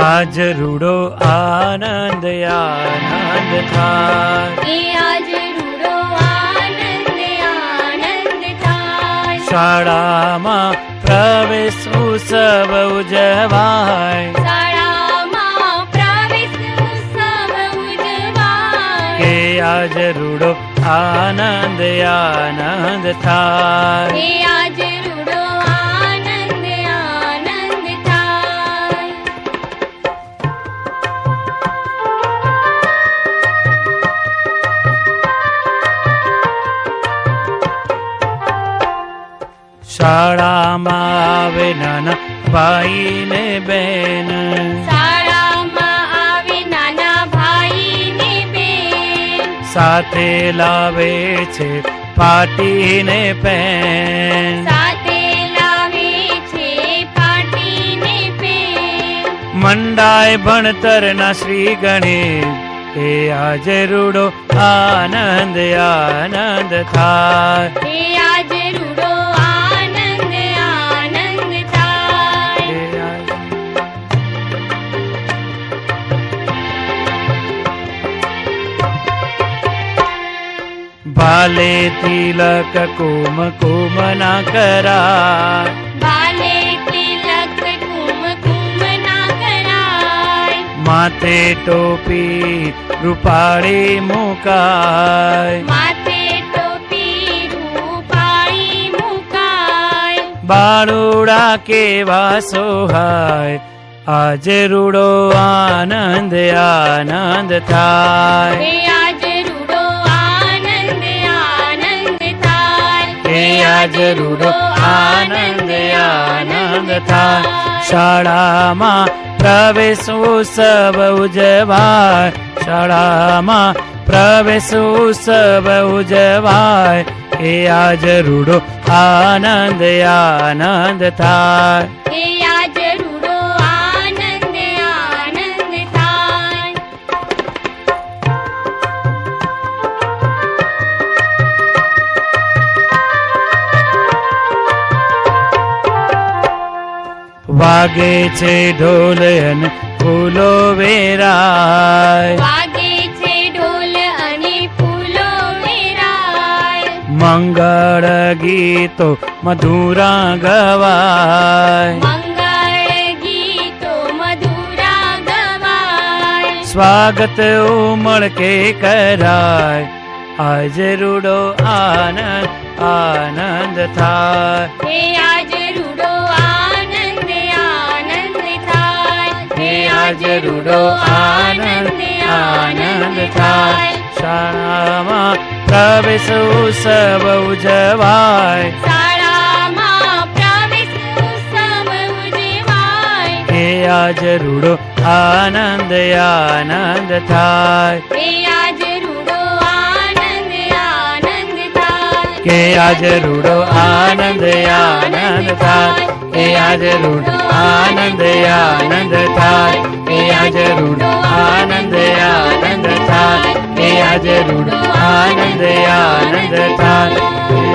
આજ રૂડો આનંદ આનંદ થાય એ આજ રૂડો આનંદ આનંદ થાય શાળામાં પ્રવેશ ઉત્સવ ઉજવાય. શાળામાં પ્રવેશ ઉત્સવ ઉજવાય. કે આજ રૂડો આનંદ આનંદ થાય એ આજ શાળામાં આવે નાના ભાઈ ને બેન. શાળામાં આવે નાના ભાઈ ને બેન. સાથે લાવે છે પાટી ને પેન. સાથે લાવે છે પાટી ને પેન. મંડાય ભણતરના શ્રી ગણેશ. એ આજે રૂડો આનંદ આનંદ થાય. આજ રૂડો ભાલે તિલક કુમ કુમ ના કરાય ભાલે તિલક કુમકુમ ના કરાય માથે ટોપી રૂપાળી મુકાય માથે ટોપી રૂપાળી મુકાય બાળુડા કેવા સોહાય આજે રૂડો આનંદ આનંદ થાય आनन्दनन्द शाला शाळामा प्रवेशो सब उजवाय। शाळामा जय शाला मा प्रवेशो सबुजवा जडो आनन्द था। વાગે છે ઢોલ અને ફૂલો વેરાય. વાગે છે ઢોલ અને ફૂલો વેરાય. મંગળ ગીતો મધુરા ગવાય. મંગળ ગીતો મધુરા ગવાય. સ્વાગત ઉમળ કે કરાય. આજે રૂડો આનંદ આનંદ થાય. जरुडो आनन्द आनन्द थाय के आज रुडो आनन्द आनन्द थाय। के आज रुडो आनन्द आनन्द थाय। आजरु आज रुडो आनन्द आनन्द थाय। આજ રૂડ આનંદ આનંદ થાય કે આજ રૂડ આનંદ આનંદ થાય